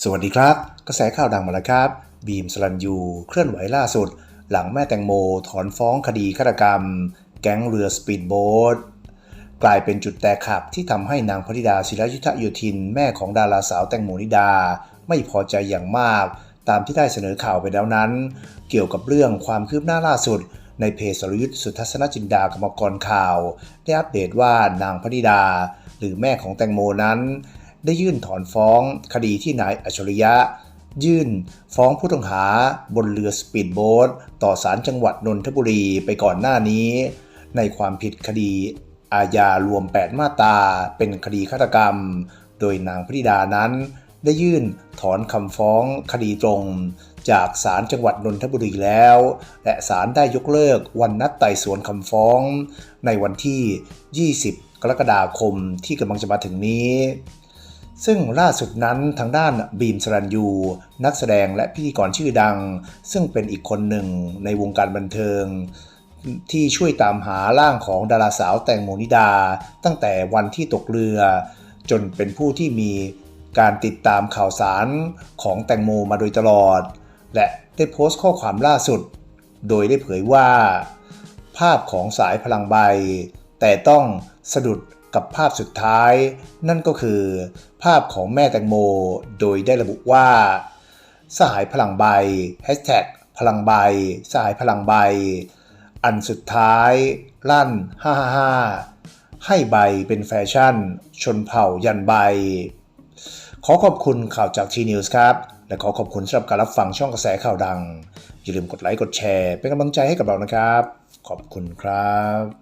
สวัสดีครับ กระแสข่าวดังมาแล้วครับ บีมสลันยูเคลื่อนไหวล่าสุด หลังแม่แตงโมถอนฟ้องคดีฆาตกรรม แก๊งเรือสปีดโบ๊ทกลายเป็นจุดแตกหักที่ทำให้นางพนิดาศิรยุทธโยธิน แม่ของดาราสาวแตงโมนิดา ไม่พอใจอย่างมาก ตามที่ได้เสนอข่าวไปแล้วนั้น เกี่ยวกับเรื่องความคืบหน้าล่าสุด ในเพจสรยุทธสุทัศนจินดากรรมกรข่าว ได้อัปเดตว่านางพนิดา หรือแม่ของแตงโมนั้น ได้ยื่นถอนฟ้องคดีที่นายอัจฉริยะ ยื่นฟ้องผู้ต้องหาบนเรือสปีดโบ๊ทต่อศาลจังหวัดนนทบุรีไปก่อนหน้านี้ ในความผิดคดีอาญารวม 8 มาตราเป็นคดีฆาตกรรม โดยนางพิดานั้น ได้ยื่นถอนคำฟ้องคดีตรง จากศาลจังหวัดนนทบุรีแล้ว และศาลได้ยกเลิกวันนัดไต่สวนคำฟ้อง ในวันที่ 20 กรกฎาคมที่กำลังจะมาถึงนี้ ซึ่งล่าสุดนั้นทางด้านบีมสรันยู นักแสดงและพิธีกรชื่อดัง ซึ่งเป็นอีกคนหนึ่งในวงการบันเทิง ที่ช่วยตามหาร่างของดาราสาวแตงโมนิดา ตั้งแต่วันที่ตกเรือ จนเป็นผู้ที่มีการติดตามข่าวสารของแตงโมมาโดยตลอด และได้โพสต์ข้อความล่าสุด โดยได้เผยว่า ภาพของสายพลังใบ แต่ต้องสะดุด กับภาพสุดท้าย นั่นก็คือ ภาพของแม่แตงโม โดยได้ระบุว่า สหายพลังใบพลังใบสหายพลังใบ อันสุดท้าย ลั่น 555 ให้ใบเป็นแฟชั่น ชนเผ่ายันใบ ขอขอบคุณข่าวจากทีนิวส์ครับ และขอขอบคุณสำหรับการรับฟังช่องกระแสข่าวดัง อย่าลืมกดไลค์กดแชร์ เป็นกำลังใจให้กับเรานะครับ ขอบคุณครับ